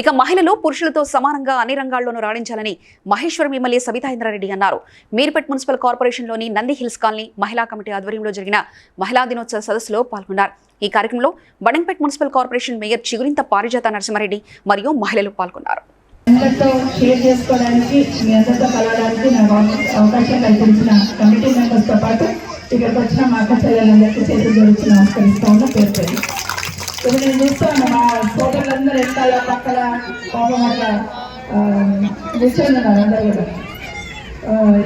ఇక మహిళలు పురుషులతో సమానంగా అన్ని రంగాల్లోనూ రాణించాలని మహేశ్వరం ఎమ్మెల్యే సబితా ఇంద్రారెడ్డి అన్నారు. మీర్పేట్ మున్సిపల్ కార్పొరేషన్లోని నంది హిల్స్ కాలనీ మహిళా కమిటీ ఆధ్వర్యంలో జరిగిన మహిళా దినోత్సవ సదస్సులో పాల్గొన్నారు. ఈ కార్యక్రమంలో Badangpet municipal corporation mayor Chigurintha Parijatha Narasimha Reddy మరియు మహిళలు పాల్గొన్నారు. అందరితో షేర్ చేసుకోవడానికి మీ అందరితో కలవడానికి నాకు అవకాశం కల్పించిన కమిటీ మెంబర్స్తో పాటు ఇక్కడికి వచ్చిన మా అక్క చెల్లెలందరికీ చేతులు జరుగుతున్న నమస్కరిస్తా ఉన్న పేరు పేరు. ఇప్పుడు నేను చూస్తాను మా పాపం అందరూ కూడా.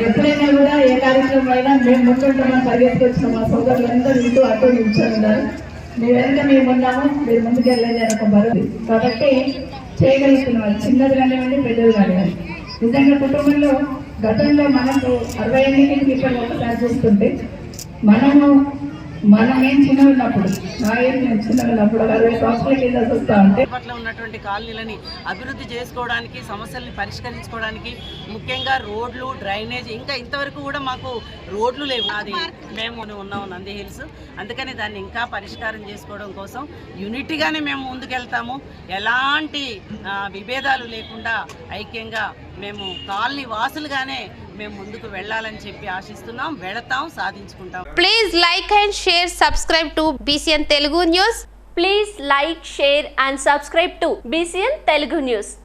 ఎప్పుడైనా కూడా ఏ కార్యక్రమం అయినా మేము ముందుంటామని పరిగెత్తుకొచ్చిన మా సోదరులందరూ ఇంటూ అటు నిల్చున్నారు ఉన్నారు మీ వెనక మేము ఉన్నాము మీరు ముందుకెళ్ళండి అని ఒక బరువు. కాబట్టి చేయగలుగుతున్నాం. చిన్నది కానివ్వండి పెద్దది కానివ్వండి. నిజంగా కుటుంబంలో గతంలో మనకు అరవై ఎనిమిది ఇప్పుడు ఒకసారి చూస్తుంటే మనము మనం ఏం చిన్న నా ఏం అరవై సంవత్సరాల కింద చూస్తా ఉంటే ఉన్నటువంటి కాలనీలని అభివృద్ధి చేసుకోవడానికి సమస్యల్ని పరిష్కరించుకోవడానికి ముఖ్యంగా రోడ్లు డ్రైనేజ్ ఇంకా ఇంతవరకు కూడా మాకు రోడ్లు లేవు. అది మేము ఉన్నాం నంది హిల్స్. అందుకని దాన్ని ఇంకా పరిష్కారం చేసుకోవడం కోసం యూనిటీగానే మేము ముందుకెళ్తాము. ఎలాంటి విభేదాలు లేకుండా ఐక్యంగా మేము కాలనీ వాసులుగానే మేము ముందుకు వెళ్ళాలని చెప్పి ఆశిస్తున్నాం వెళతాం సాధించుకుంటాం. Please like and share subscribe to BCN Telugu news please like share and subscribe to BCN Telugu news